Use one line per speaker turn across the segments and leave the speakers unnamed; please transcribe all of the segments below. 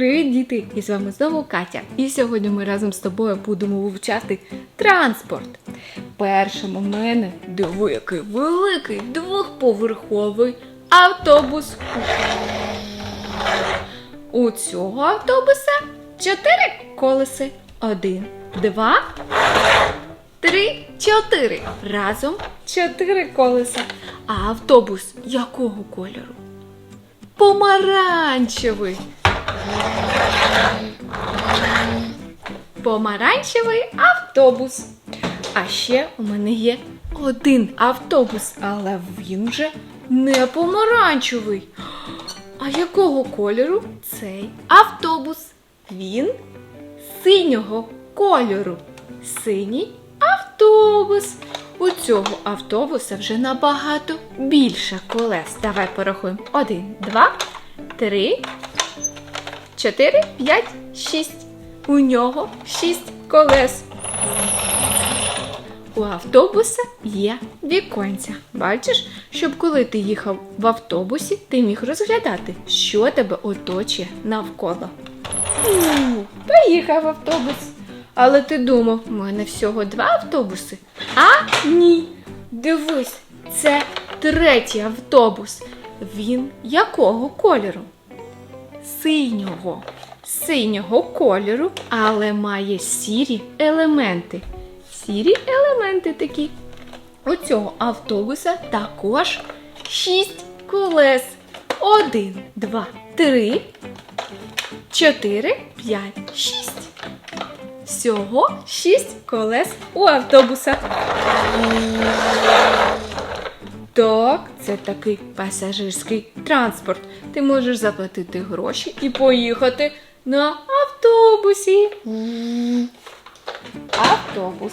Привіт, діти! І з вами знову Катя. І сьогодні ми разом з тобою будемо вивчати транспорт. Першим у мене диви, великий двохповерховий автобус. У цього автобуса чотири колеси. Один, два, три, чотири. Разом чотири колеса. А автобус якого кольору? Помаранчевий. Помаранчевий автобус. А ще у мене є один автобус, але він вже не помаранчевий. А якого кольору цей автобус? Він синього кольору. Синій автобус. У цього автобуса вже набагато більше колес. Давай порахуємо. Один, два, три, чотири, п'ять, шість. У нього шість колес. У автобуса є віконця. Бачиш, щоб коли ти їхав в автобусі, ти міг розглядати, що тебе оточує навколо. У, Поїхав автобус. Але ти думав, у мене всього два автобуси? А ні. Дивись, це третій автобус. Він якого кольору? Синього. Синього кольору, але має сірі елементи. Сірі елементи такі. У цього автобуса також шість колес. Один, два, три, чотири, п'ять, шість. Всього шість колес у автобуса. Так, це такий пасажирський транспорт. Ти можеш заплатити гроші і поїхати на автобусі. Автобус.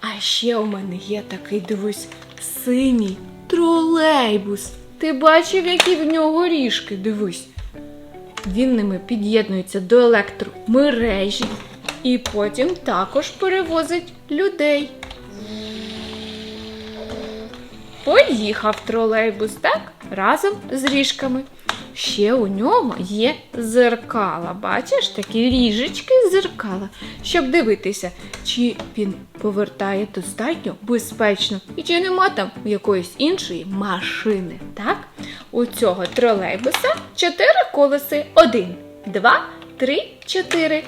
А ще у мене є такий, дивись, синій тролейбус. Ти бачив, які в нього ріжки? Дивись. Він ними під'єднується до електромережі і потім також перевозить людей. Поїхав тролейбус, так? Разом з ріжками. Ще у нього є зеркала. Бачиш, такі ріжечки зеркала, щоб дивитися, чи він повертає достатньо безпечно і чи нема там якоїсь іншої машини. Так? У цього тролейбуса чотири колеси. Один, два, три, чотири.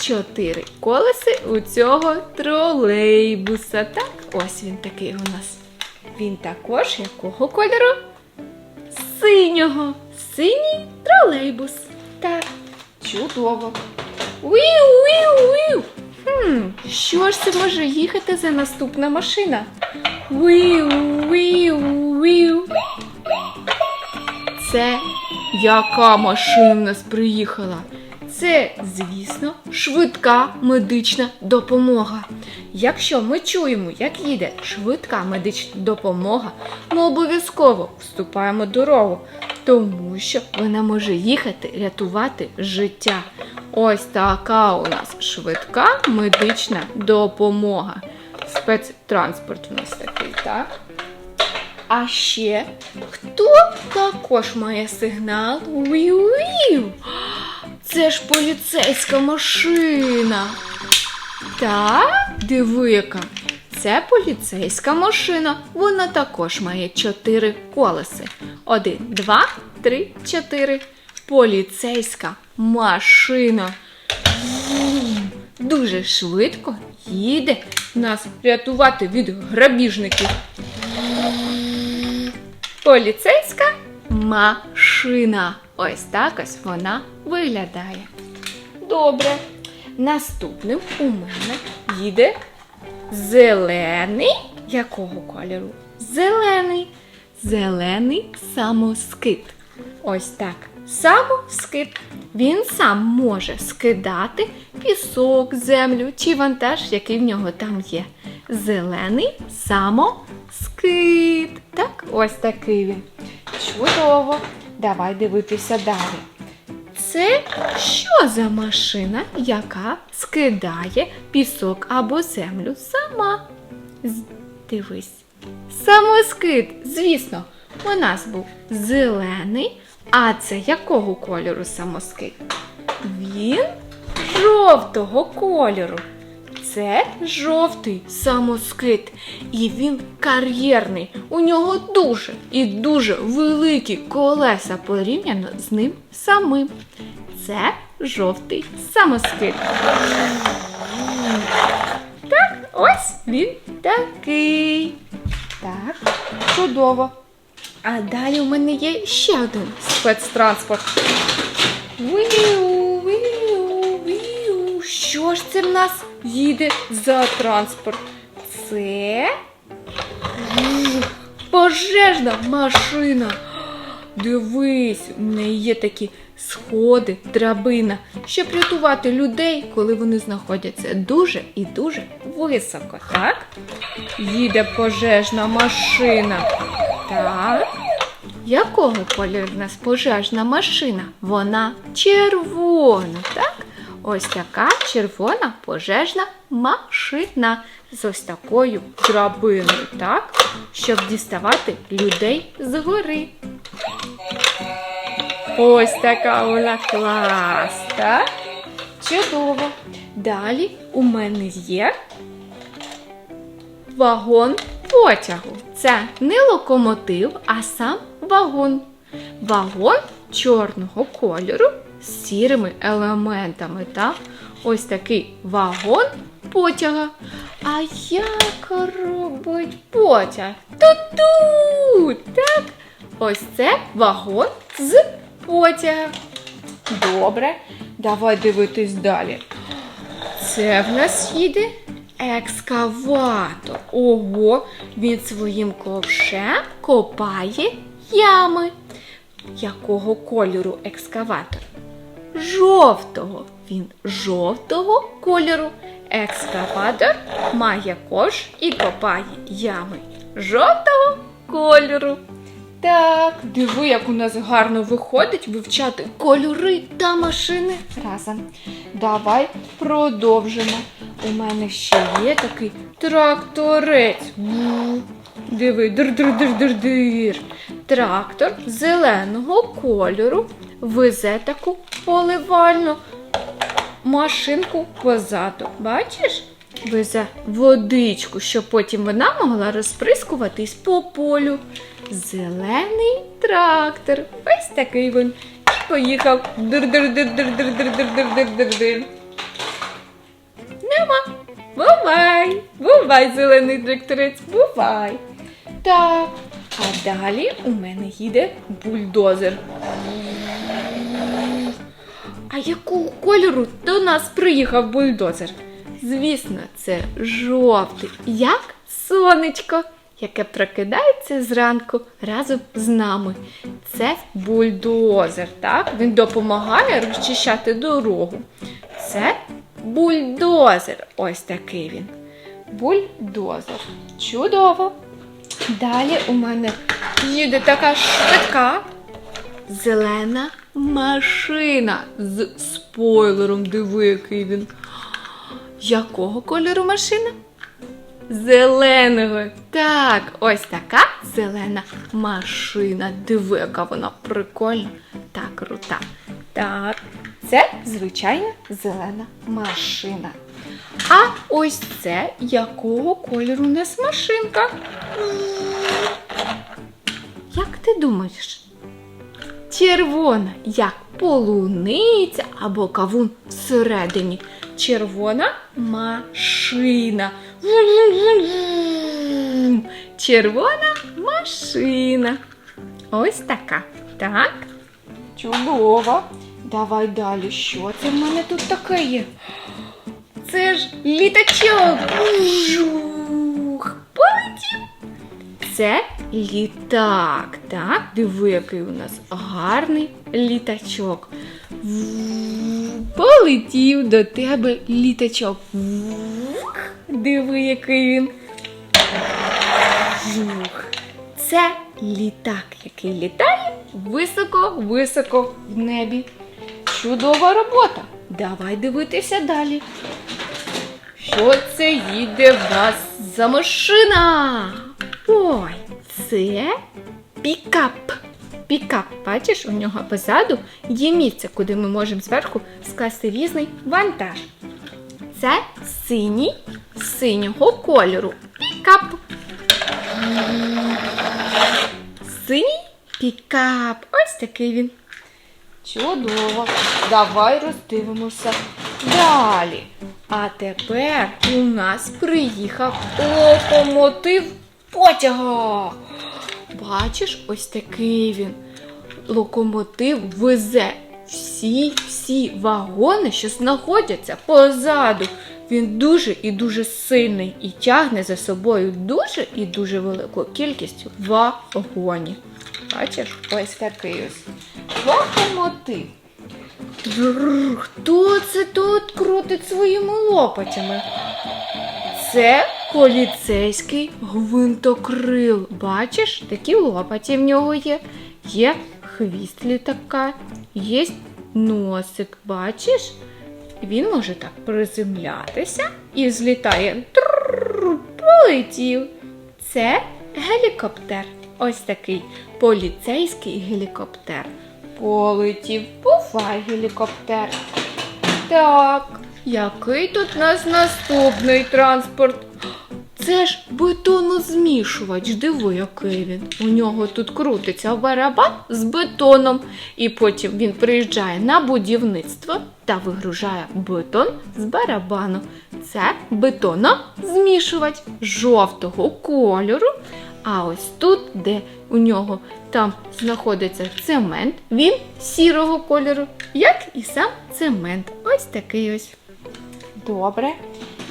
Чотири колеси у цього тролейбуса. Так, ось він такий у нас. Він також якого кольору? Синього. Синій тролейбус. Так, чудово. Уіу-уіу-уіу. Хм, що ж це може їхати за наступна машина? Уіу-уіу-уіу. Це яка машина в нас приїхала? Це, звісно, швидка медична допомога. Якщо ми чуємо, як їде швидка медична допомога, ми обов'язково вступаємо дорогу, тому що вона може їхати рятувати життя. Ось така у нас швидка медична допомога. Спецтранспорт у нас такий, так? А ще хто також має сигнал? Уіу-уіу! Це ж поліцейська машина. Так, диви яка. Це поліцейська машина. Вона також має чотири колеси. Один, два, три, чотири. Поліцейська машина. Дуже швидко їде нас рятувати від грабіжників. Поліцейська машина. Ось так ось вона виглядає. Добре. Наступним у мене їде зелений. Якого кольору? Зелений. Зелений самоскид. Ось так. Самоскид. Він сам може скидати пісок, землю чи вантаж, який в нього там є. Зелений самоскид. Так, ось такий він. Чудово. Давай дивитися далі. Це що за машина, яка скидає пісок або землю сама? Дивись. Самоскид, звісно, у нас був зелений, а це якого кольору самоскид? Він жовтого кольору. Це жовтий самоскид, і він кар'єрний. У нього дуже і дуже великі колеса порівняно з ним самим. Це жовтий самоскид. Так, ось він такий. Так, чудово. А далі у мене є ще один спецтранспорт. Віу, віу. Ж це в нас їде за транспорт? Це пожежна машина. Дивись, у неї є такі сходи, драбина, щоб рятувати людей, коли вони знаходяться дуже і дуже високо, так? Їде пожежна машина. Так. Якого кольору в нас пожежна машина? Вона червона, так? Ось така червона пожежна машина з ось такою драбиною, так? Щоб діставати людей з гори. Ось така вона клас, так? Чудово. Далі у мене є вагон потягу. Це не локомотив, а сам вагон. Вагон чорного кольору з сірими елементами. Так? Ось такий вагон потяга. А як робить потяг? Тут-тут! Так? Ось це вагон з потяга. Добре, давай дивитись далі. Це в нас їде екскаватор. Ого, він своїм ковшем копає ями. Якого кольору екскаватор? Жовтого. Він жовтого кольору. Екскаватор має кош і копає ями жовтого кольору. Так, диви, як у нас гарно виходить вивчати кольори та машини разом. Давай продовжимо. У мене ще є такий тракторець. Диви, дир-дир-дир-дир-дир. Трактор зеленого кольору везе таку поливальну машинку позаду. Бачиш? Везе водичку, щоб потім вона могла розприскуватись по полю. Зелений трактор. Ось такий він. І поїхав. Дир-дир-дир-дир-дир-дир-дир-дир-дир. Нема. Бувай! Бувай, зелений тракторець, бувай. Так, а далі у мене їде бульдозер. А якого кольору до нас приїхав бульдозер? Звісно, це жовтий, як сонечко, яке прокидається зранку разом з нами. Це бульдозер, так? Він допомагає розчищати дорогу. Це бульдозер. Ось такий він. Бульдозер. Чудово. Далі у мене їде така швидка зелена машина з спойлером. Диви, який він. Якого кольору машина? Зеленого. Так, ось така зелена машина. Диви, яка вона прикольна та крута. Так, це звичайна зелена машина. А ось це якого кольору у нас машинка? Як ти думаєш? Червона, як полуниця або кавун всередині. Червона машина. Червона машина. Ось така. Так? Чудово. Давай далі. Що це в мене тут таке є? Це ж літачок. Це літак, так? Диви, який у нас гарний літачок. Полетів до тебе літачок. Диви, який він. Це літак, який літає високо-високо в небі. Чудова робота. Давай дивитися далі. Що це їде в нас за машина? Ой, це пікап. пікап. Бачиш, у нього позаду є місце, куди ми можемо зверху скласти різний вантаж. Це синій синього кольору. Пікап. Синій пікап. Ось такий він. Чудово. Давай роздивимося далі. А тепер у нас приїхав локомотив потяга. Бачиш, ось такий він. Локомотив везе всі всі вагони, що знаходяться позаду. Він дуже і дуже сильний і тягне за собою дуже і дуже велику кількість вагонів. Бачиш, ось такий ось локомотив. Хто це тут крутить своїми лопатями? Це поліцейський гвинтокрил. Бачиш, такі лопаті в нього є. Є хвіст літака, є носик. Бачиш? Він може так приземлятися і злітає. Полетів. Це гелікоптер. Ось такий поліцейський гелікоптер. Полетів, бувай гелікоптер. Так, який тут у нас наступний транспорт? Це ж бетонозмішувач. Диви, який він. У нього тут крутиться барабан з бетоном. І потім він приїжджає на будівництво та вигружає бетон з барабану. Це бетонозмішувач жовтого кольору. А ось тут, де у нього там знаходиться цемент, він сірого кольору, як і сам цемент. Ось такий ось. Добре,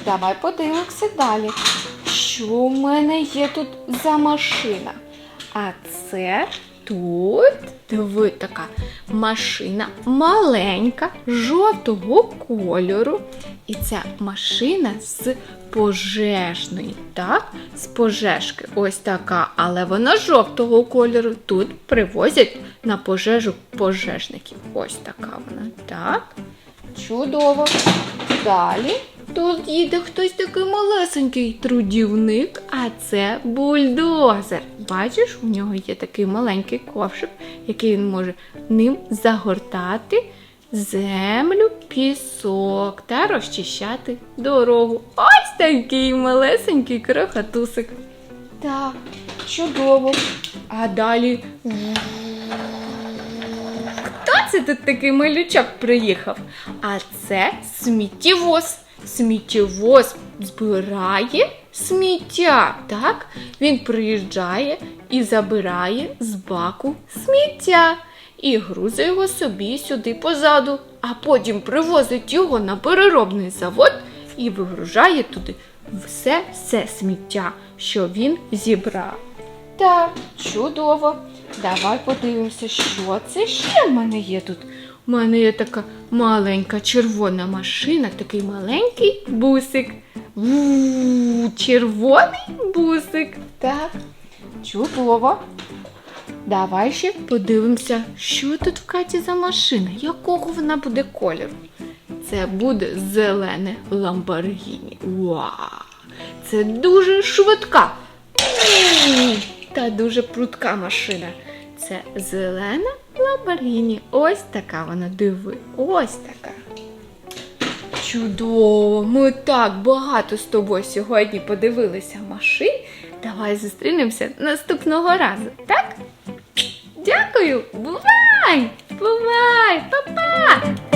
давай подивимося далі. Що в мене є тут за машина? А це тут диви така машина маленька, жовтого кольору. І ця машина з пожежної, так? З пожежки. Ось така, але вона жовтого кольору. Тут привозять на пожежу пожежників. Ось така вона. Так. Чудово. Далі тут їде хтось такий малесенький трудівник, а це бульдозер. Бачиш, у нього є такий маленький ковшик, який він може ним загортати землю, пісок та розчищати дорогу. Ось такий малесенький крохотусик. Так, чудово. А далі. Хто це тут такий малючок приїхав? А це сміттєвоз. Сміттєвоз збирає сміття. Так? Він приїжджає і забирає з баку сміття і грузить його собі сюди позаду, а потім привозить його на переробний завод і вигружає туди все все сміття, що він зібрав. Так, чудово. Давай подивимося, що це ще в мене є тут. У мене є така маленька червона машина, такий маленький бусик. Ву, червоний бусик. Так, чудово. Давай ще подивимося, що тут в Каті за машина, якого вона буде кольору. Це буде зелене Ламборгіні. Вау! Це дуже швидка. Та дуже прудка машина. Це зелена Ламборгіні. Ось така вона, диви. Ось така. Чудово! Ми так багато з тобою сьогодні подивилися машин. Давай зустрінемося наступного разу, так? Дякую! Бувай! Бувай! Па-па!